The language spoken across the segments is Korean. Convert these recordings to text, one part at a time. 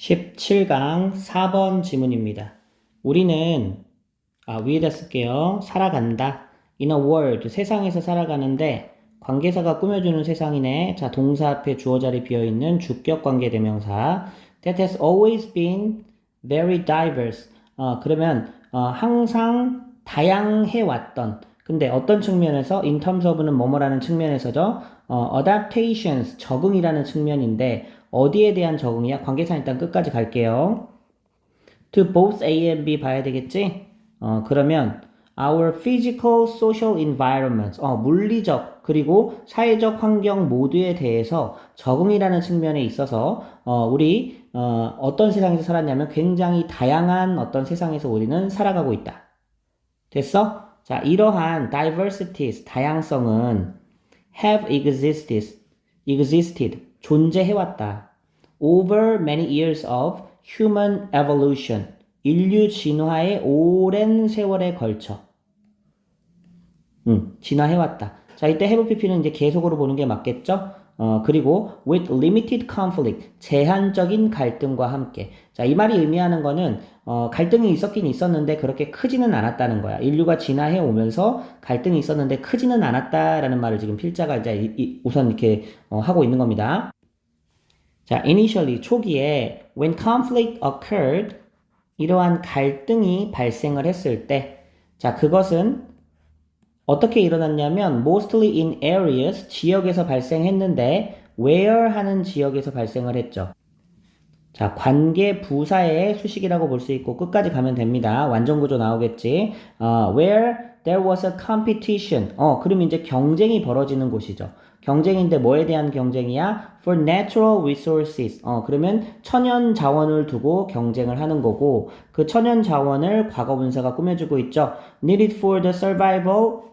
17강 4번 지문입니다. 우리는 아, 위에다 쓸게요. 살아간다. In a world, 세상에서 살아가는데 관계사가 꾸며주는 세상이네. 자, 동사 앞에 주어 자리 비어 있는 주격 관계 대명사. That has always been very diverse. 어, 그러면 어, 항상 다양해 왔던. 근데 어떤 측면에서 in terms of는 뭐뭐라는 측면에서죠. 어, adaptations, 적응이라는 측면인데 어디에 대한 적응이야? 관계사 일단 끝까지 갈게요. To both A and B 봐야 되겠지? 어, 그러면 our physical, social environments, 어, 물리적 그리고 사회적 환경 모두에 대해서 적응이라는 측면에 있어서 어, 우리 어, 어떤 세상에서 살았냐면 굉장히 다양한 어떤 세상에서 우리는 살아가고 있다. 됐어? 자, 이러한 diversities, 다양성은 have existed, existed, 존재해왔다. over many years of human evolution, 인류 진화의 오랜 세월에 걸쳐. 음, 진화해왔다. 자, 이때 have pp는 이제 계속으로 보는 게 맞겠죠? 어, 그리고 with limited conflict, 제한적인 갈등과 함께. 자, 이 말이 의미하는 거는, 어, 갈등이 있었긴 있었는데 그렇게 크지는 않았다는 거야. 인류가 진화해 오면서 갈등이 있었는데 크지는 않았다라는 말을 지금 필자가 이제 이- 이- 우선 이렇게 어, 하고 있는 겁니다. 자, initially, 초기에 when conflict occurred, 이러한 갈등이 발생을 했을 때, 자, 그것은 어떻게 일어났냐면 mostly in areas 지역에서 발생했는데 where 하는 지역에서 발생을 했죠. 자, 관계 부사의 수식이라고 볼 수 있고 끝까지 가면 됩니다. 완전 구조 나오겠지. 어, where there was a competition. 어, 그럼 이제 경쟁이 벌어지는 곳이죠. 경쟁인데 뭐에 대한 경쟁이야? For natural resources. 어, 그러면 천연 자원을 두고 경쟁을 하는 거고 그 천연 자원을 과거 분사가 꾸며주고 있죠. Needed for the survival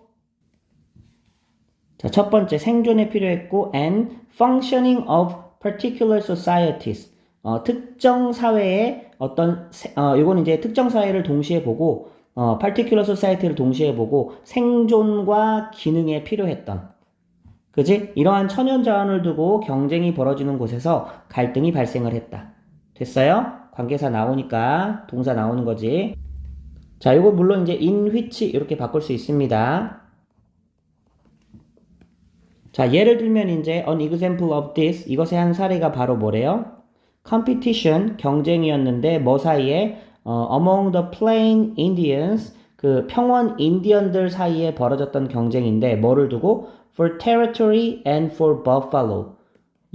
자, 첫 번째 생존에 필요했고 and functioning of particular societies. 어, 특정 사회의 어떤 세- 어, 이건 이제 특정 사회를 동시에 보고 어, particular society를 동시에 보고 생존과 기능에 필요했던 그지? 이러한 천연 자원을 두고 경쟁이 벌어지는 곳에서 갈등이 발생을 했다. 됐어요? 관계사 나오니까 동사 나오는 거지. 자, 이거 물론 이제 in which 이렇게 바꿀 수 있습니다. 자, 예를 들면 이제 an example of this. 이것의 한 사례가 바로 뭐래요? competition 경쟁이었는데 뭐 사이에? 어, among the plain Indians 그 평원 인디언들 사이에 벌어졌던 경쟁인데 뭐를 두고? for territory and for buffalo.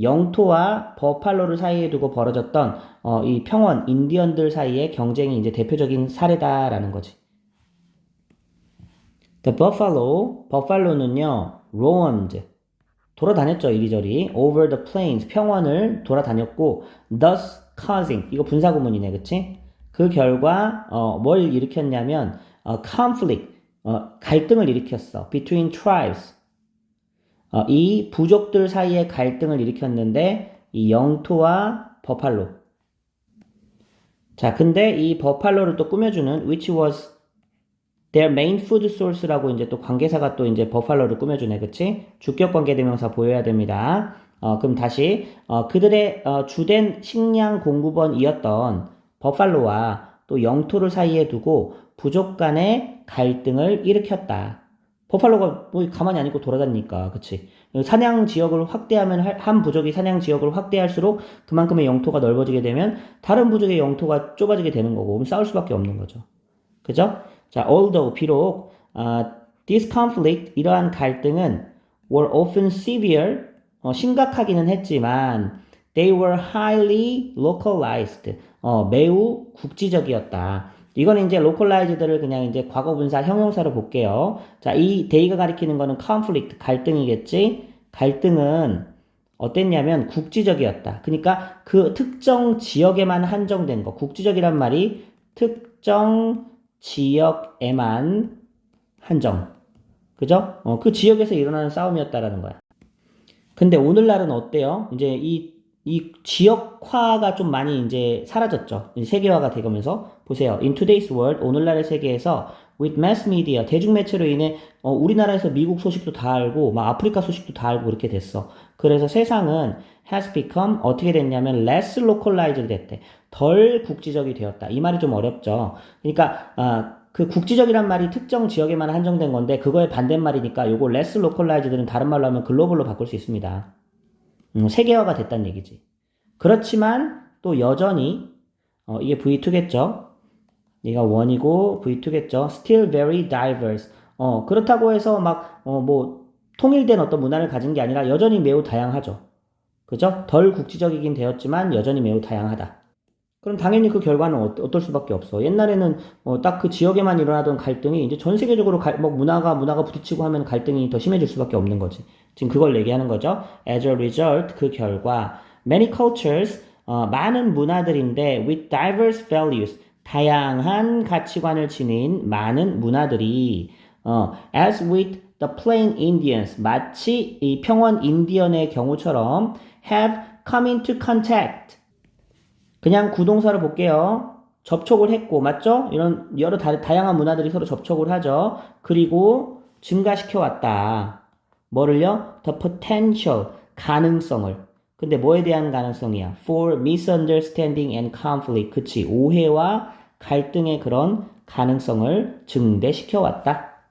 영토와 버팔로를 사이에 두고 벌어졌던 어, 이 평원 인디언들 사이의 경쟁이 이제 대표적인 사례다라는 거지. The buffalo, 버팔로는요, roamed, 돌아다녔죠, 이리저리. over the plains, 평원을 돌아다녔고, thus causing, 이거 분사구문이네, 그치? 그 결과, 어, 뭘 일으켰냐면, 어, conflict, 어, 갈등을 일으켰어. between tribes. 어, 이 부족들 사이에 갈등을 일으켰는데, 이 영토와 버팔로. 자, 근데 이 버팔로를 또 꾸며주는, which was their main food source라고 이제 또 관계사가 또 이제 버팔로를 꾸며주네, 그치? 주격 관계 대명사 보여야 됩니다. 어, 그럼 다시, 어, 그들의 어, 주된 식량 공급원이었던 버팔로와 또 영토를 사이에 두고 부족 간의 갈등을 일으켰다. 버팔로가 뭐 가만히 안 있고 돌아다니니까, 그치? 사냥 지역을 확대하면 할- 한 부족이 사냥 지역을 확대할수록 그만큼의 영토가 넓어지게 되면 다른 부족의 영토가 좁아지게 되는 거고, 싸울 수밖에 없는 거죠. 그죠? 자, although 비록 아, this conflict 이러한 갈등은 were often severe 어, 심각하기는 했지만 they were highly localized 어, 매우 국지적이었다. 이거는 이제 localized를 그냥 이제 과거 분사 형용사로 볼게요. 자, 이 they가 가리키는 거는 conflict 갈등이겠지. 갈등은 어땠냐면 국지적이었다. 그러니까 그 특정 지역에만 한정된 거. 국지적이란 말이 특정 지역에만 한정. 그죠? 어, 그 지역에서 일어나는 싸움이었다라는 거야. 근데 오늘날은 어때요? 이제 이, 이 지역화가 좀 많이 이제 사라졌죠. 이제 세계화가 되면서 보세요. In today's world, 오늘날의 세계에서 with mass media 대중 매체로 인해 어, 우리나라에서 미국 소식도 다 알고 막 아프리카 소식도 다 알고 그렇게 됐어. 그래서 세상은 has become 어떻게 됐냐면 less localized 됐대. 덜 국지적이 되었다. 이 말이 좀 어렵죠. 그러니까 아, 그 국지적이란 말이 특정 지역에만 한정된 건데 그거의 반대말이니까 요거 less localized는 다른 말로 하면 글로벌로 바꿀 수 있습니다. 음, 세계화가 됐다는 얘기지. 그렇지만 또 여전히 어, 이게 V2겠죠. 얘가 1이고 V2겠죠. Still very diverse. 어, 그렇다고 해서 막, 어, 뭐, 통일된 어떤 문화를 가진 게 아니라 여전히 매우 다양하죠. 그죠? 덜 국지적이긴 되었지만 여전히 매우 다양하다. 그럼 당연히 그 결과는 어, 어떨 수밖에 없어. 옛날에는 어, 딱 그 지역에만 일어나던 갈등이 이제 전 세계적으로 갈- 뭐 문화가 문화가 부딪히고 하면 갈등이 더 심해질 수밖에 없는 거지. 지금 그걸 얘기하는 거죠. As a result, 그 결과 many cultures 어, 많은 문화들인데 with diverse values 다양한 가치관을 지닌 많은 문화들이 어, as with the plain Indians 마치 이 평원 인디언의 경우처럼 have come into contact 그냥 구동사를 볼게요. 접촉을 했고, 맞죠? 이런 여러 다, 다양한 문화들이 서로 접촉을 하죠. 그리고 증가시켜 왔다. 뭐를요? The potential, 가능성을. 근데 뭐에 대한 가능성이야? For misunderstanding and conflict. 그치. 오해와 갈등의 그런 가능성을 증대시켜 왔다.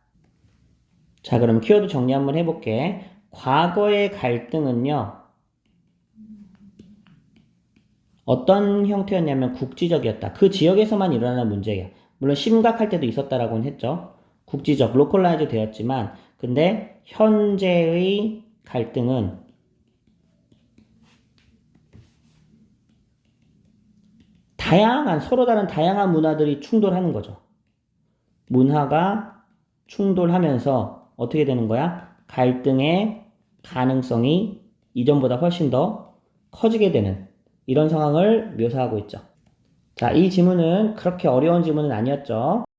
자, 그럼 키워드 정리 한번 해볼게. 과거의 갈등은요, 어떤 형태였냐면 국지적이었다. 그 지역에서만 일어나는 문제야. 물론 심각할 때도 있었다라고는 했죠. 국지적, 로컬라이즈 되었지만, 근데 현재의 갈등은 다양한, 서로 다른 다양한 문화들이 충돌하는 거죠. 문화가 충돌하면서 어떻게 되는 거야? 갈등의 가능성이 이전보다 훨씬 더 커지게 되는 이런 상황을 묘사하고 있죠. 자, 이 지문은 그렇게 어려운 지문은 아니었죠.